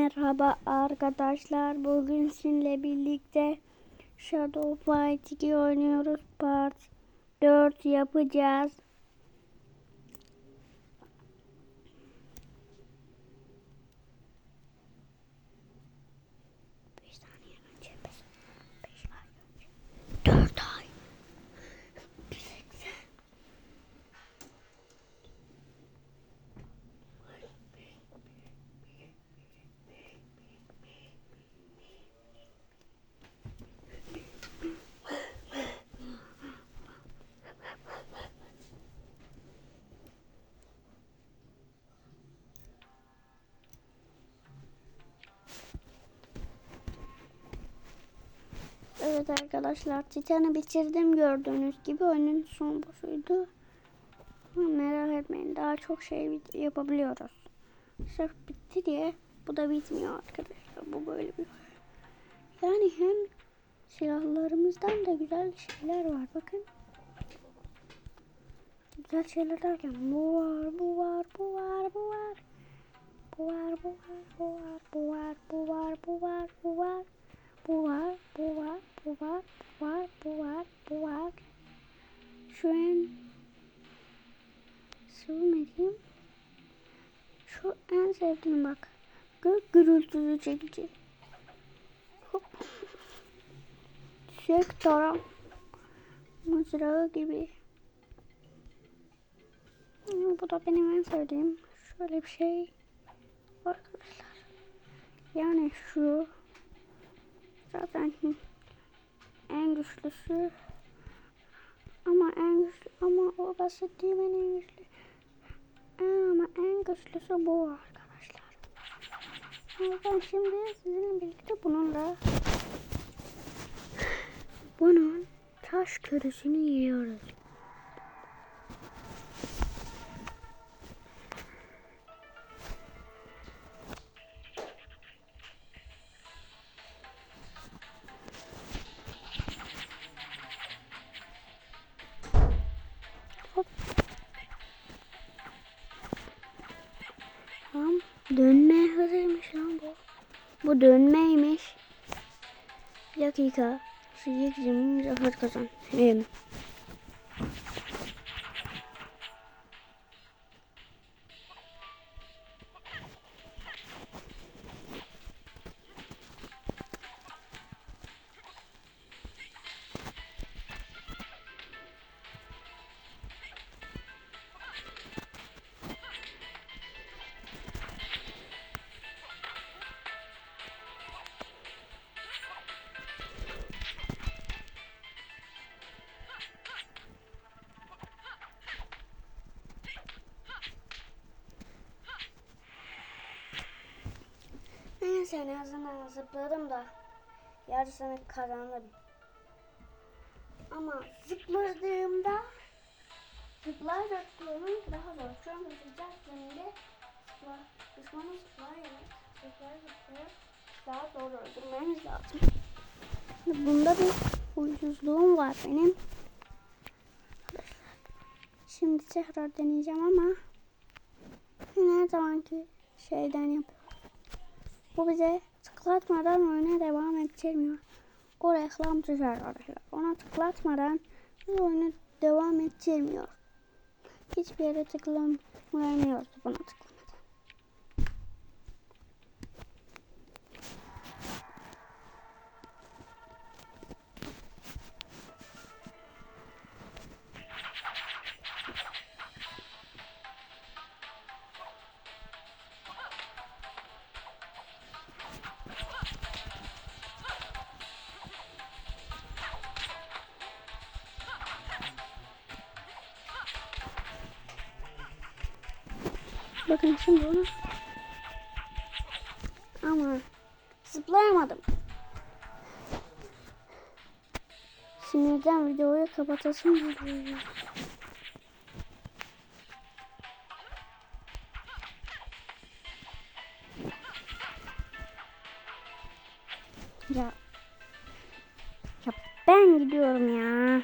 Merhaba arkadaşlar. Bugün sizinle birlikte Shadow Fight 2 oynuyoruz. Part 4 yapacağız. Beş saniye önce, beş, ay önce, dört ay. Seksen. Evet arkadaşlar Titan'ı bitirdim gördüğünüz gibi oyunun son boss'uydu. Merak etmeyin daha çok şey yapabiliyoruz. Sırf bitti diye bu da bitmiyor arkadaşlar. Bu böyle bir Yani hem silahlarımızdan da güzel şeyler var bakın. Güzel şeyler derken bu var, bu var, bu var. Bu Şu an sevmediğim şu en sevdiğim bak. Gök gürültüsü çekici. Hop. Çek taram. Mızrağı gibi. Bu da benim en sevdiğim. Şöyle bir şey. Arkadaşlar. Yani şu zaten en güçlüsü ama o basit değil en güçlü. En- ama en güçlüsü bu arkadaşlar. Ama ben şimdi sizinle birlikte bununla bunun taş körüsünü yiyoruz Bu dönmeymiş. Bir dakika. Sıcak zemin zafer kazan. Hem. En azından zıpladım da yarısını kazandım. Ama zıpladığımda zıplayarak zıplamak daha zor. Şu anda sıcak zeminde zıpla, düşmanı zıplayarak zıplayarak daha zor öldürmemiz lazım. Bunda bir huysuzluğum var benim. Şimdi tekrar deneyeceğim ama her zamanki şeyden yapıyorum. Bu bize tıklatmadan oyuna devam ettirmiyor. O reklam tuşu arkadaşlar. Ona tıklatmadan biz oyunu devam ettirmiyor. Hiçbir yere tıklamıyoruz buna tıklamadan. Bakın şimdi onu. Ama zıplayamadım. Sinirden videoyu kapatasım geliyor. Ya. Ya ben gidiyorum ya.